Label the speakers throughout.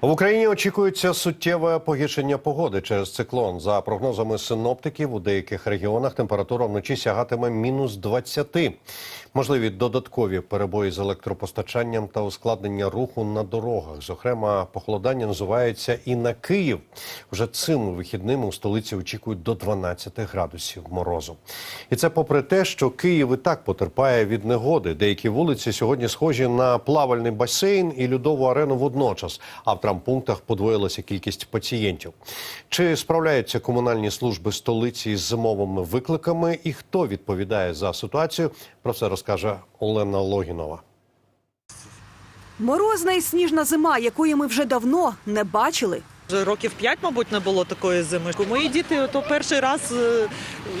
Speaker 1: В Україні очікується суттєве погіршення погоди через циклон. За прогнозами синоптиків, у деяких регіонах температура вночі сягатиме мінус 20. Можливі додаткові перебої з електропостачанням та ускладнення руху на дорогах. Зокрема, похолодання називається і на Київ. Вже цими вихідними у столиці очікують до 12 градусів морозу. І це попри те, що Київ і так потерпає від негоди. Деякі вулиці сьогодні схожі на плавальний басейн і льодову арену водночас. А в травмпунктах подвоїлася кількість пацієнтів. Чи справляються комунальні служби столиці з зимовими викликами? І хто відповідає за ситуацію? Про це розкаже Олена Логінова.
Speaker 2: Морозна і сніжна зима, якої ми вже давно не бачили.
Speaker 3: Вже років п'ять, мабуть, не було такої зими. Мої діти то перший раз е,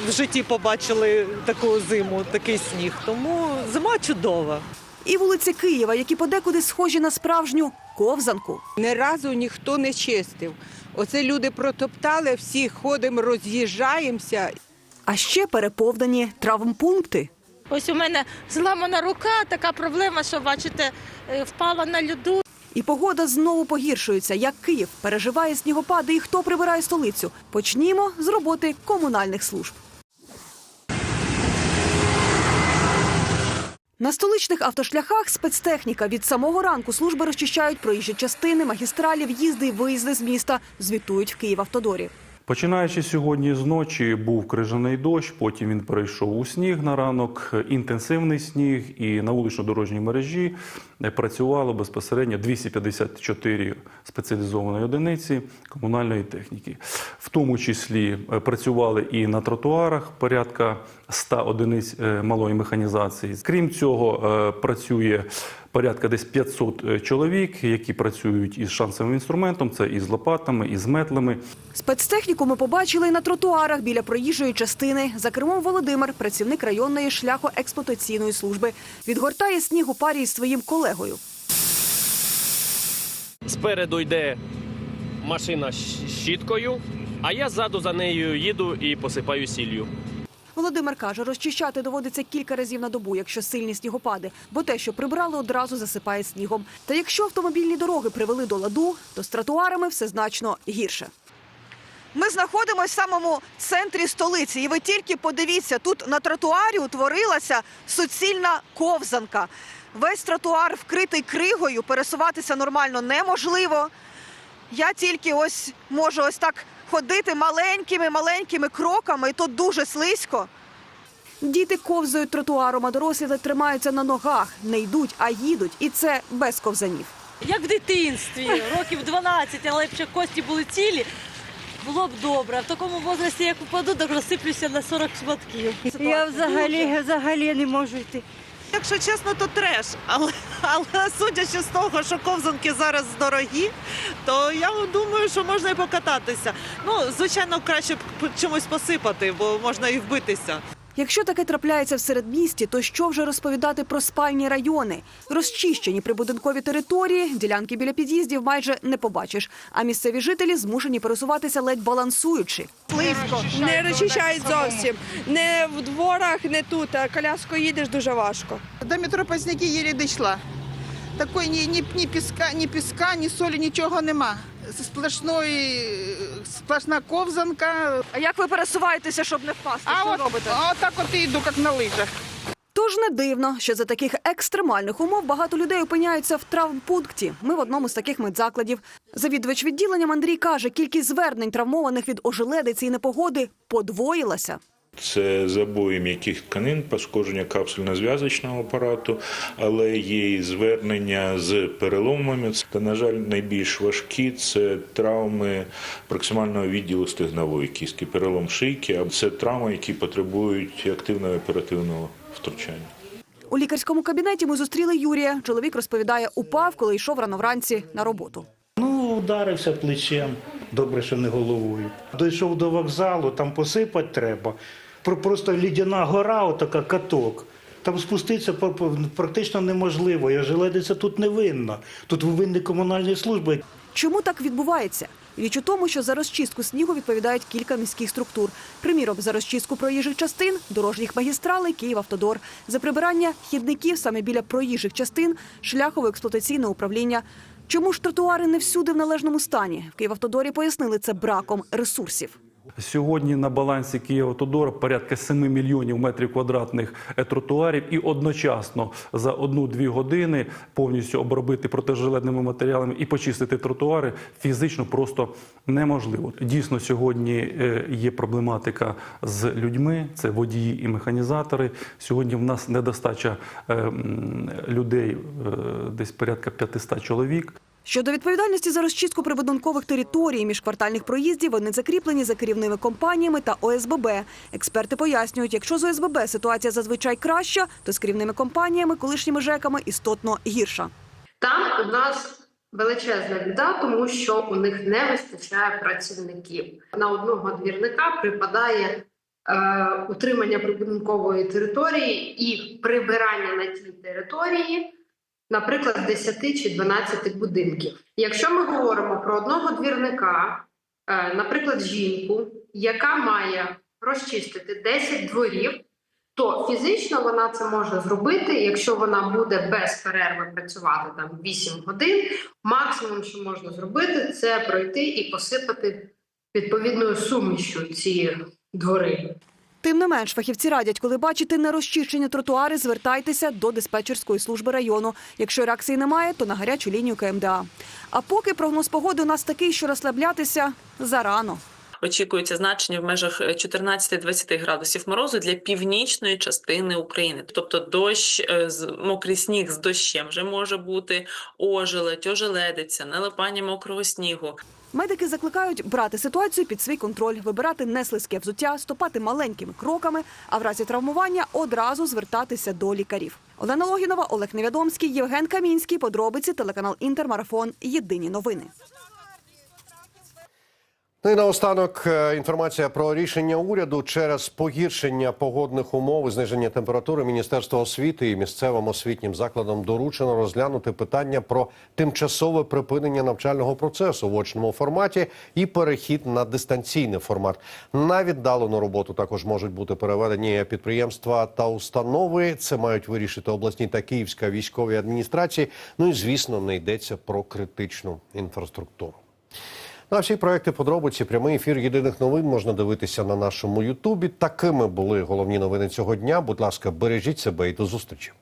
Speaker 3: в житті побачили таку зиму, такий сніг. Тому зима чудова.
Speaker 2: І вулиці Києва, які подекуди схожі на справжню ковзанку.
Speaker 4: Ні разу ніхто не чистив. Оце люди протоптали, всі ходимо, роз'їжджаємося.
Speaker 2: А ще переповнені травмпункти.
Speaker 5: Ось у мене зламана рука, така проблема, що бачите, е, впала на льоду.
Speaker 2: І погода знову погіршується. Як Київ переживає снігопади і хто прибирає столицю. Почнімо з роботи комунальних служб. На столичних автошляхах спецтехніка від самого ранку служби розчищають проїжджі частини, магістралі, в'їзди і виїзди з міста. Звітують в Київавтодорі.
Speaker 6: Починаючи сьогодні з ночі, був крижаний дощ, потім він перейшов у сніг на ранок, інтенсивний сніг, і на вулично-дорожній мережі працювало безпосередньо 254 спеціалізованої одиниці комунальної техніки. В тому числі е, працювали і на тротуарах порядка 100 одиниць е, малої механізації. Крім цього, е, працює порядка десь 500 е, чоловік, які працюють із шансовим інструментом, це і з лопатами, і з метлами.
Speaker 2: Спецтехніку ми побачили і на тротуарах біля проїжджої частини. За кермом Володимир, працівник районної шляхоексплуатаційної служби, відгортає сніг у парі із своїм колегою.
Speaker 7: Спереду йде машина з щіткою, а я ззаду за нею їду і посипаю сіллю.
Speaker 2: Володимир каже, розчищати доводиться кілька разів на добу, якщо сильні снігопади, бо те, що прибрали, одразу засипає снігом. Та якщо автомобільні дороги привели до ладу, то з тротуарами все значно гірше. Ми знаходимося в самому центрі столиці, і ви тільки подивіться, тут на тротуарі утворилася суцільна ковзанка. Весь тротуар вкритий кригою, пересуватися нормально неможливо. Я тільки ось можу ось так ходити маленькими маленькими кроками, і тут дуже слизько. Діти ковзають тротуаром, а дорослі тримаються на ногах, не йдуть, а їдуть, і це без ковзанів.
Speaker 5: Як в дитинстві, років 12, але ще кості були цілі, було б добре. А в такому возрасті, як упаду, так розсиплюся на 40 шматків.
Speaker 8: Я взагалі, взагалі не можу йти.
Speaker 3: Якщо чесно, то треш. Але, але судячи з того, що ковзанки зараз дорогі, то я думаю, що можна і покататися. Ну, звичайно, краще б чомусь посипати, бо можна і вбитися.
Speaker 2: Якщо таке трапляється в середмісті, то що вже розповідати про спальні райони? Розчищені прибудинкові території, ділянки біля під'їздів майже не побачиш. А місцеві жителі змушені пересуватися ледь балансуючи.
Speaker 4: Слизько.
Speaker 9: Не розчищають зовсім. Не в дворах, не тут. А коляскою їдеш дуже важко.
Speaker 10: До метро Позняки еле дійшла. Такої ні, ні, ні піска, ні піска, ні солі, нічого нема. Сплошної, сплошна ковзанка.
Speaker 2: А як ви пересуваєтеся, щоб не впасти?
Speaker 10: А от, от так от і йду, як на лижах.
Speaker 2: Тож не дивно, що за таких екстремальних умов багато людей опиняються в травмпункті. Ми в одному з таких медзакладів. Завідувач відділенням Андрій каже, кількість звернень травмованих від ожеледиці і непогоди подвоїлася.
Speaker 11: Це забої м'яких тканин, пошкодження капсульно-зв'язочного апарату, але є і звернення з переломами. Та, на жаль, найбільш важкі це травми проксимального відділу стегнової кістки, перелом шийки, а це травми, які потребують активного оперативного втручання.
Speaker 2: У лікарському кабінеті ми зустріли Юрія. Чоловік розповідає, упав, коли йшов рано вранці на роботу.
Speaker 12: Ну, ударився плечем, добре, що не головою. Дійшов до вокзалу, там посипати треба. Про- Просто лідяна гора, отака каток. Там спуститися пр- пр- практично неможливо. Я желедиця тут не винна. Тут винні комунальні служби.
Speaker 2: Чому так відбувається? Річ у тому, що за розчистку снігу відповідають кілька міських структур. Приміром, за розчистку проїжджих частин, дорожніх магістралей, Київавтодор. За прибирання хідників саме біля проїжджих частин, шляхово-експлуатаційне управління. Чому ж тротуари не всюди в належному стані? В Київавтодорі пояснили це браком ресурсів.
Speaker 6: Сьогодні на балансі Києва-Тодора порядка 7 мільйонів метрів квадратних е, тротуарів, і одночасно за одну-дві години повністю обробити протижилетними матеріалами і почистити тротуари фізично просто неможливо. Дійсно, сьогодні е, є проблематика з людьми, це водії і механізатори. Сьогодні в нас недостача е, людей, десь порядка 500 чоловік.
Speaker 2: Щодо відповідальності за розчистку прибудинкових територій міжквартальних проїздів, вони закріплені за керівними компаніями та ОСББ. Експерти пояснюють, якщо з ОСББ ситуація зазвичай краща, то з керівними компаніями, колишніми ЖЕКами істотно гірша.
Speaker 13: Там у нас величезна біда, тому що у них не вистачає працівників. На одного двірника припадає е, утримання прибудинкової території і прибирання на тій території, наприклад, 10 чи 12 будинків. Якщо ми говоримо про одного двірника, е, наприклад, жінку, яка має розчистити 10 дворів, то фізично вона це може зробити, якщо вона буде без перерви працювати там 8 годин. Максимум, що можна зробити, це пройти і посипати відповідною сумішю ці двори.
Speaker 2: Тим не менш, фахівці радять, коли бачите нерозчищені тротуари, звертайтеся до диспетчерської служби району. Якщо реакції немає, то на гарячу лінію КМДА. А поки прогноз погоди у нас такий, що розслаблятися зарано.
Speaker 14: Очікується значення в межах 14-20 градусів морозу для північної частини України. Тобто дощ, е, мокрий сніг з дощем вже може бути, ожеледь, ожеледиця, налипання мокрого снігу.
Speaker 2: Медики закликають брати ситуацію під свій контроль, вибирати неслизьке взуття, стопати маленькими кроками, а в разі травмування одразу звертатися до лікарів. Олена Логінова, Олег Невідомський, Євген Камінський. Подробиці телеканал Інтермарафон. Єдині новини.
Speaker 1: Ну і наостанок е, інформація про рішення уряду через погіршення погодних умов і зниження температури Міністерства освіти і місцевим освітнім закладам доручено розглянути питання про тимчасове припинення навчального процесу в очному форматі і перехід на дистанційний формат. На віддалену роботу також можуть бути переведені підприємства та установи. Це мають вирішити обласні та київська військові адміністрації. Ну і звісно, не йдеться про критичну інфраструктуру. На всі проекти подробиці прямий ефір єдиних новин можна дивитися на нашому Ютубі. Такими були головні новини цього дня. Будь ласка, бережіть себе і до зустрічі.